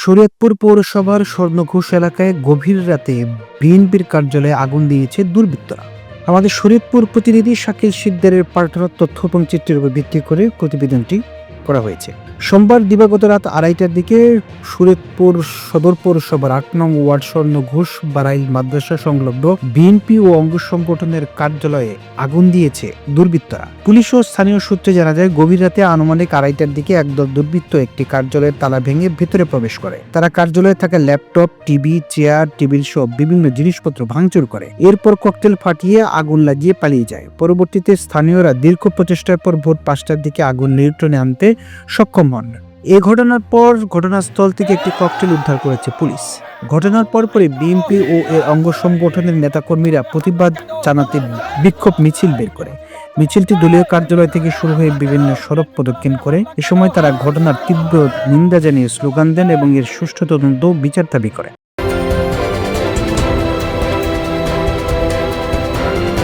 শরীয়তপুর পৌরসভার স্বর্ণঘোষ এলাকায় গভীর রাতে বিএনপির কার্যালয়ে আগুন দিয়েছে দুর্বৃত্তরা। আমাদের শরীয়তপুর প্রতিনিধি শাকিল সিদ্দারের পাঠানো তথ্য এবং চিত্রের উপর ভিত্তি করে প্রতিবেদনটি করা হয়েছে। সোমবার দিবাগত রাত আড়াইটার দিকে শরীয়তপুর সদর পৌরসভার আট নং ওয়ার্ড স্বর্ণ ঘোষ বারাইল মাদ্রাসা সংলগ্ন বিএনপি ও অঙ্গ সংগঠনের কার্যালয়ে আগুন দিয়েছে দুর্বৃত্তরা। পুলিশ ও স্থানীয় সূত্রে জানা যায়, গভীর রাতে আনুমানিক আড়াইটার দিকে একদল দুর্বৃত্ত একটি কার্যালয়ের তালা ভেঙে ভেতরে প্রবেশ করে। তারা কার্যালয়ে থাকা ল্যাপটপ, টিভি, চেয়ার, টেবিল সহ বিভিন্ন জিনিসপত্র ভাঙচুর করে। এরপর ককটেল ফাটিয়ে আগুন লাগিয়ে পালিয়ে যায়। পরবর্তীতে স্থানীয়রা দীর্ঘ প্রচেষ্টার পর ভোর পাঁচটার দিকে আগুন নিয়ন্ত্রণে আনতে সক্ষম হন। এ ঘটনার পর ঘটনাস্থল থেকে একটি ককটেল উদ্ধার করেছে পুলিশ। ঘটনার পরপরই বিএনপি ও এর অঙ্গ সংগঠনের নেতাকর্মীরা প্রতিবাদ জানাতে বিক্ষোভ মিছিল বের করে। মিছিলটি দলীয় কার্যালয় থেকে শুরু হয়ে বিভিন্ন সড়ক প্রদক্ষিণ করে। এ সময় তারা ঘটনার তীব্র নিন্দা জানিয়ে স্লোগান দেন এবং এর সুষ্ঠু তদন্ত বিচার দাবি করে।